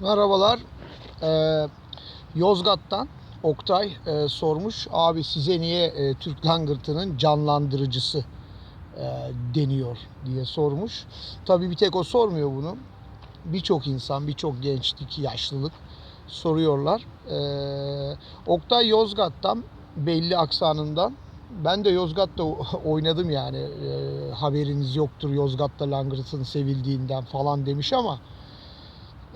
Merhabalar. Ee, Yozgat'tan Oktay e, sormuş. Abi size niye e, Türk langırtının canlandırıcısı e, deniyor diye sormuş. Tabii bir tek o sormuyor bunu. Birçok insan, birçok gençlik, yaşlılık soruyorlar. Ee, Oktay Yozgat'tan belli aksanından. Ben de Yozgat'ta oynadım yani. Ee, haberiniz yoktur Yozgat'ta langırtın sevildiğinden falan demiş ama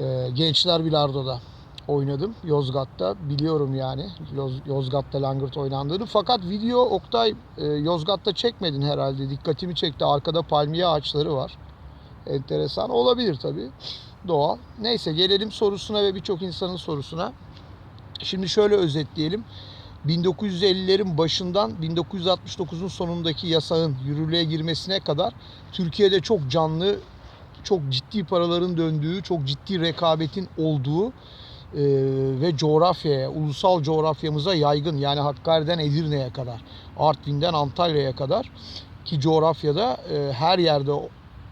ee, Gençler Bilardo'da oynadım Yozgat'ta. Biliyorum yani Yoz- Yozgat'ta langırt oynandığını. Fakat video Oktay e, Yozgat'ta çekmedin herhalde. Dikkatimi çekti. Arkada palmiye ağaçları var. Enteresan. Olabilir tabii. Doğal. Neyse gelelim sorusuna ve birçok insanın sorusuna. Şimdi şöyle özetleyelim. 1950'lerin başından 1969'un sonundaki yasağın yürürlüğe girmesine kadar Türkiye'de çok canlı çok ciddi paraların döndüğü, çok ciddi rekabetin olduğu e, ve coğrafyaya, ulusal coğrafyamıza yaygın yani Hakkari'den Edirne'ye kadar, Artvin'den Antalya'ya kadar ki coğrafyada e, her yerde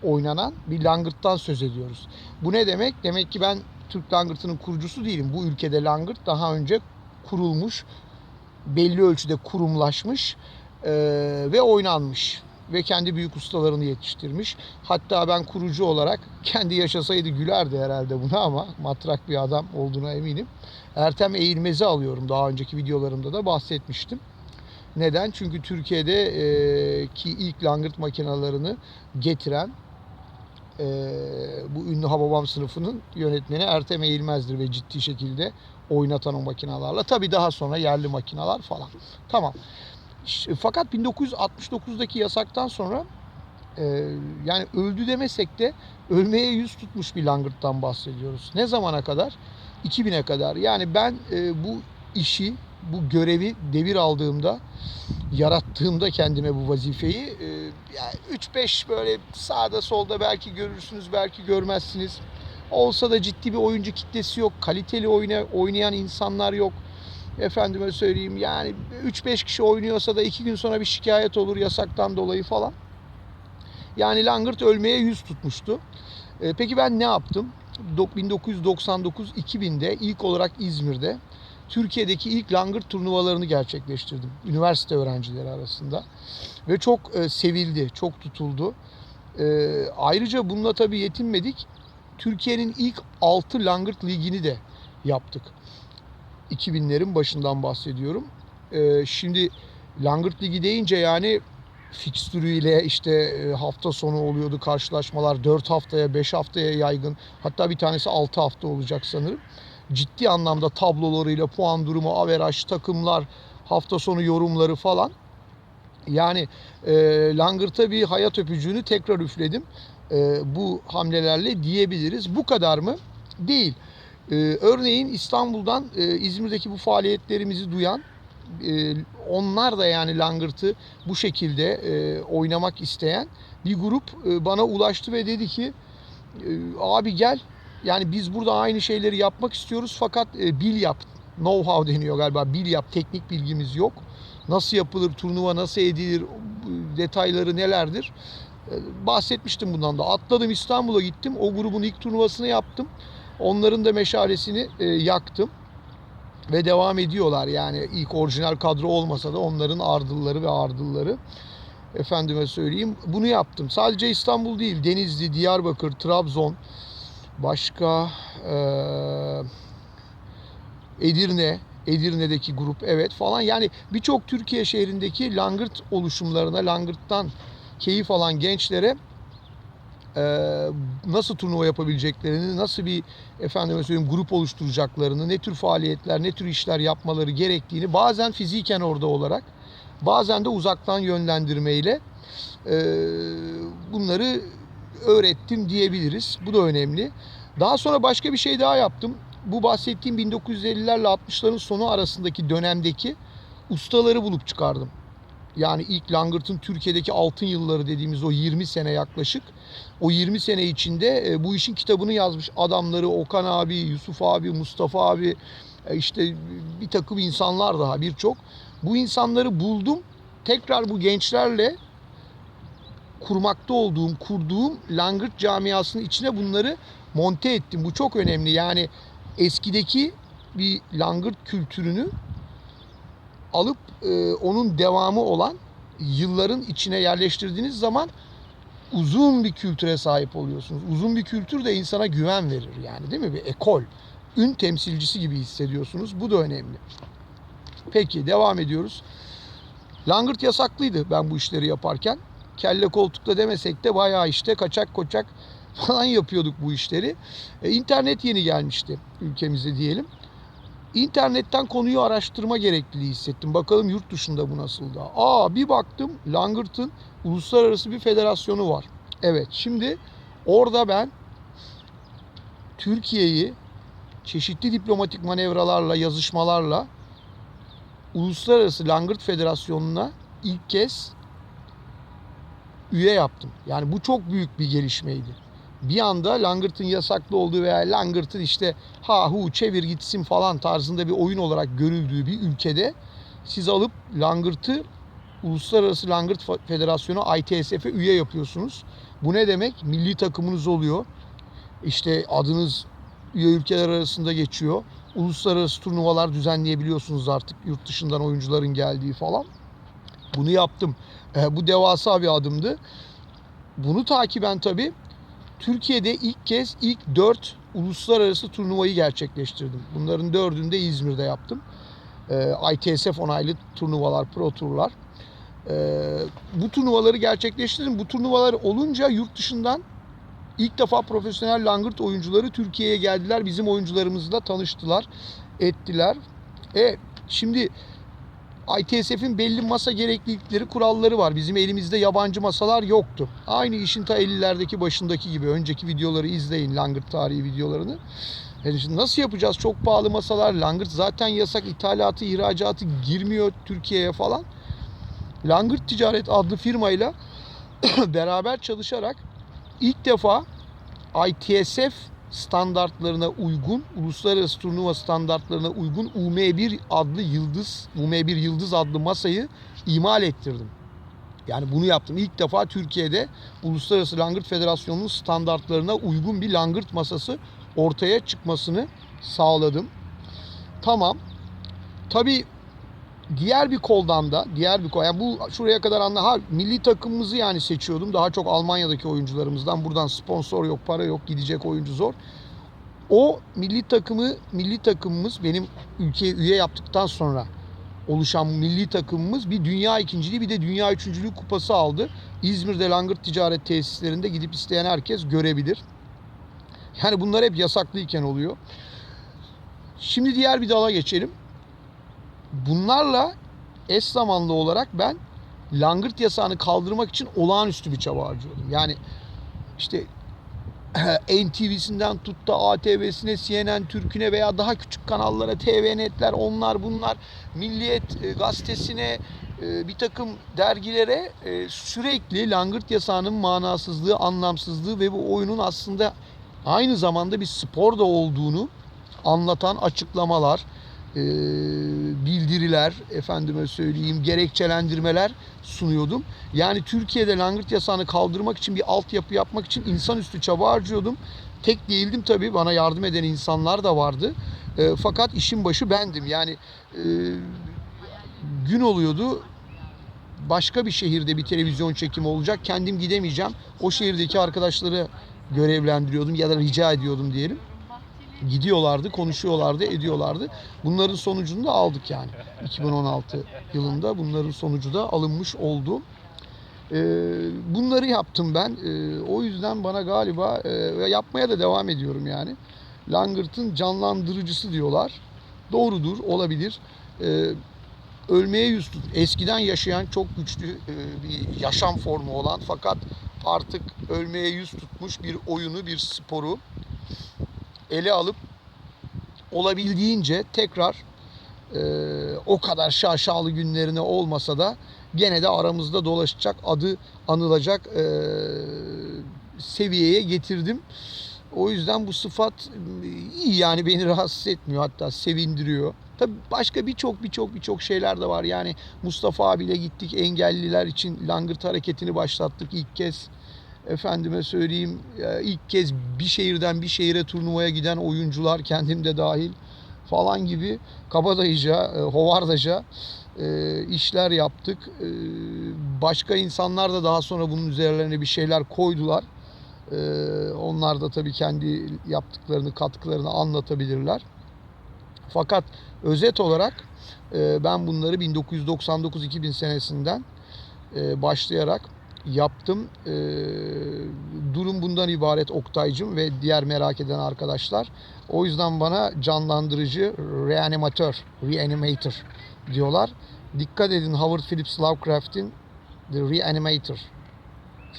oynanan bir langırttan söz ediyoruz. Bu ne demek? Demek ki ben Türk langırtının kurucusu değilim. Bu ülkede langırt daha önce kurulmuş, belli ölçüde kurumlaşmış e, ve oynanmış ve kendi büyük ustalarını yetiştirmiş. Hatta ben kurucu olarak kendi yaşasaydı gülerdi herhalde buna ama matrak bir adam olduğuna eminim. Ertem Eğilmez'i alıyorum. Daha önceki videolarımda da bahsetmiştim. Neden? Çünkü Türkiye'de e, ki ilk langırt makinalarını getiren e, bu ünlü Hababam sınıfının yönetmeni Ertem Eğilmez'dir ve ciddi şekilde oynatan o makinalarla. Tabii daha sonra yerli makinalar falan. Tamam. Fakat 1969'daki yasaktan sonra e, yani öldü demesek de ölmeye yüz tutmuş bir langırttan bahsediyoruz. Ne zamana kadar? 2000'e kadar. Yani ben e, bu işi, bu görevi devir aldığımda, yarattığımda kendime bu vazifeyi e, yani 3-5 böyle sağda solda belki görürsünüz, belki görmezsiniz. Olsa da ciddi bir oyuncu kitlesi yok. Kaliteli oyna, oynayan insanlar yok. Efendime söyleyeyim yani 3-5 kişi oynuyorsa da 2 gün sonra bir şikayet olur yasaktan dolayı falan. Yani Langırt ölmeye yüz tutmuştu. E, peki ben ne yaptım? Do- 1999-2000'de ilk olarak İzmir'de Türkiye'deki ilk langırt turnuvalarını gerçekleştirdim. Üniversite öğrencileri arasında. Ve çok e, sevildi, çok tutuldu. E, ayrıca bununla tabii yetinmedik. Türkiye'nin ilk 6 langırt ligini de yaptık. 2000'lerin başından bahsediyorum. Ee, şimdi Langırt Ligi deyince yani fikstürüyle işte e, hafta sonu oluyordu karşılaşmalar 4 haftaya 5 haftaya yaygın hatta bir tanesi 6 hafta olacak sanırım. Ciddi anlamda tablolarıyla puan durumu, averaj, takımlar, hafta sonu yorumları falan. Yani e, Langırt'a bir hayat öpücüğünü tekrar üfledim. E, bu hamlelerle diyebiliriz. Bu kadar mı? Değil. Ee, örneğin İstanbul'dan e, İzmir'deki bu faaliyetlerimizi duyan e, onlar da yani langırtı bu şekilde e, oynamak isteyen bir grup e, bana ulaştı ve dedi ki e, abi gel yani biz burada aynı şeyleri yapmak istiyoruz fakat e, bil yap. Know-how deniyor galiba bil yap teknik bilgimiz yok. Nasıl yapılır turnuva nasıl edilir detayları nelerdir? E, bahsetmiştim bundan da. Atladım İstanbul'a gittim o grubun ilk turnuvasını yaptım Onların da meşalesini e, yaktım ve devam ediyorlar. Yani ilk orijinal kadro olmasa da onların ardılları ve ardılları. Efendime söyleyeyim bunu yaptım. Sadece İstanbul değil, Denizli, Diyarbakır, Trabzon, başka e, Edirne, Edirne'deki grup evet falan. Yani birçok Türkiye şehrindeki langırt oluşumlarına, langırttan keyif alan gençlere nasıl turnuva yapabileceklerini, nasıl bir efendime söyleyeyim grup oluşturacaklarını, ne tür faaliyetler, ne tür işler yapmaları gerektiğini bazen fiziken orada olarak, bazen de uzaktan yönlendirmeyle bunları öğrettim diyebiliriz. Bu da önemli. Daha sonra başka bir şey daha yaptım. Bu bahsettiğim 1950'lerle 60'ların sonu arasındaki dönemdeki ustaları bulup çıkardım. Yani ilk Langırt'ın Türkiye'deki altın yılları dediğimiz o 20 sene yaklaşık. O 20 sene içinde e, bu işin kitabını yazmış adamları Okan abi, Yusuf abi, Mustafa abi e, işte bir takım insanlar daha birçok. Bu insanları buldum. Tekrar bu gençlerle kurmakta olduğum, kurduğum Langırt camiasının içine bunları monte ettim. Bu çok önemli. Yani eskideki bir langırt kültürünü alıp e, onun devamı olan yılların içine yerleştirdiğiniz zaman uzun bir kültüre sahip oluyorsunuz. Uzun bir kültür de insana güven verir yani değil mi? Bir ekol, ün temsilcisi gibi hissediyorsunuz. Bu da önemli. Peki devam ediyoruz. Langırt yasaklıydı ben bu işleri yaparken. Kelle koltukta demesek de bayağı işte kaçak koçak falan yapıyorduk bu işleri. E, internet yeni gelmişti ülkemize diyelim. İnternetten konuyu araştırma gerekliliği hissettim. Bakalım yurt dışında bu nasıldı. Aa bir baktım Langırt'ın uluslararası bir federasyonu var. Evet şimdi orada ben Türkiye'yi çeşitli diplomatik manevralarla, yazışmalarla Uluslararası Langırt Federasyonu'na ilk kez üye yaptım. Yani bu çok büyük bir gelişmeydi. Bir anda Langırt'ın yasaklı olduğu veya Langırt'ın işte ha hu çevir gitsin falan tarzında bir oyun olarak görüldüğü bir ülkede siz alıp Langırt'ı Uluslararası Langırt Federasyonu ITSF'e üye yapıyorsunuz. Bu ne demek? Milli takımınız oluyor. İşte adınız üye ülkeler arasında geçiyor. Uluslararası turnuvalar düzenleyebiliyorsunuz artık yurt dışından oyuncuların geldiği falan. Bunu yaptım. E, bu devasa bir adımdı. Bunu takiben tabii Türkiye'de ilk kez ilk 4 uluslararası turnuvayı gerçekleştirdim. Bunların dördünü de İzmir'de yaptım. E, ITSF onaylı turnuvalar, pro turlar. E, bu turnuvaları gerçekleştirdim. Bu turnuvalar olunca yurt dışından ilk defa profesyonel langırt oyuncuları Türkiye'ye geldiler. Bizim oyuncularımızla tanıştılar, ettiler. E şimdi ITSF'in belli masa gereklilikleri, kuralları var. Bizim elimizde yabancı masalar yoktu. Aynı işin ta 50'lerdeki başındaki gibi. Önceki videoları izleyin, Langırt tarihi videolarını. Yani şimdi nasıl yapacağız? Çok pahalı masalar. Langırt zaten yasak. ithalatı, ihracatı girmiyor Türkiye'ye falan. Langırt Ticaret adlı firmayla beraber çalışarak ilk defa ITSF standartlarına uygun, uluslararası turnuva standartlarına uygun UM1 adlı yıldız, UM1 yıldız adlı masayı imal ettirdim. Yani bunu yaptım. İlk defa Türkiye'de Uluslararası Langırt Federasyonu'nun standartlarına uygun bir langırt masası ortaya çıkmasını sağladım. Tamam. Tabii diğer bir koldan da diğer bir kol yani bu şuraya kadar anla ha milli takımımızı yani seçiyordum daha çok Almanya'daki oyuncularımızdan buradan sponsor yok para yok gidecek oyuncu zor o milli takımı milli takımımız benim ülkeye üye yaptıktan sonra oluşan milli takımımız bir dünya ikinciliği bir de dünya üçüncülüğü kupası aldı. İzmir'de Langırt Ticaret Tesislerinde gidip isteyen herkes görebilir. Yani bunlar hep yasaklıyken oluyor. Şimdi diğer bir dala geçelim bunlarla eş zamanlı olarak ben langırt yasağını kaldırmak için olağanüstü bir çaba harcıyordum. Yani işte NTV'sinden tut da ATV'sine, CNN Türk'üne veya daha küçük kanallara, TV Netler, onlar bunlar, Milliyet e, gazetesine, e, bir takım dergilere e, sürekli langırt yasağının manasızlığı, anlamsızlığı ve bu oyunun aslında aynı zamanda bir spor da olduğunu anlatan açıklamalar, e, bildiriler, efendime söyleyeyim gerekçelendirmeler sunuyordum. Yani Türkiye'de langırt yasağını kaldırmak için bir altyapı yapmak için insanüstü çaba harcıyordum. Tek değildim tabii bana yardım eden insanlar da vardı. E, fakat işin başı bendim. Yani e, gün oluyordu başka bir şehirde bir televizyon çekimi olacak. Kendim gidemeyeceğim. O şehirdeki arkadaşları görevlendiriyordum ya da rica ediyordum diyelim gidiyorlardı, konuşuyorlardı, ediyorlardı. Bunların sonucunu da aldık yani. 2016 yılında bunların sonucu da alınmış oldu. Ee, bunları yaptım ben. Ee, o yüzden bana galiba e, yapmaya da devam ediyorum yani. Langırt'ın canlandırıcısı diyorlar. Doğrudur, olabilir. Ee, ölmeye yüz tut. Eskiden yaşayan çok güçlü e, bir yaşam formu olan fakat artık ölmeye yüz tutmuş bir oyunu, bir sporu ele alıp olabildiğince tekrar e, o kadar şaşalı günlerine olmasa da gene de aramızda dolaşacak adı anılacak e, seviyeye getirdim. O yüzden bu sıfat iyi yani beni rahatsız etmiyor hatta sevindiriyor. Tabi başka birçok birçok birçok şeyler de var. Yani Mustafa abiyle gittik engelliler için langırt hareketini başlattık ilk kez. Efendime söyleyeyim ilk kez bir şehirden bir şehire turnuvaya giden oyuncular kendim de dahil falan gibi kabadayıca, e, hovardaca e, işler yaptık. E, başka insanlar da daha sonra bunun üzerlerine bir şeyler koydular. Onlar da tabii kendi yaptıklarını, katkılarını anlatabilirler. Fakat özet olarak ben bunları 1999-2000 senesinden başlayarak yaptım. E, durum bundan ibaret Oktay'cım ve diğer merak eden arkadaşlar. O yüzden bana canlandırıcı, reanimatör, reanimator diyorlar. Dikkat edin Howard Phillips Lovecraft'in The Reanimator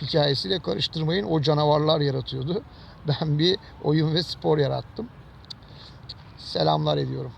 hikayesiyle karıştırmayın. O canavarlar yaratıyordu. Ben bir oyun ve spor yarattım. Selamlar ediyorum.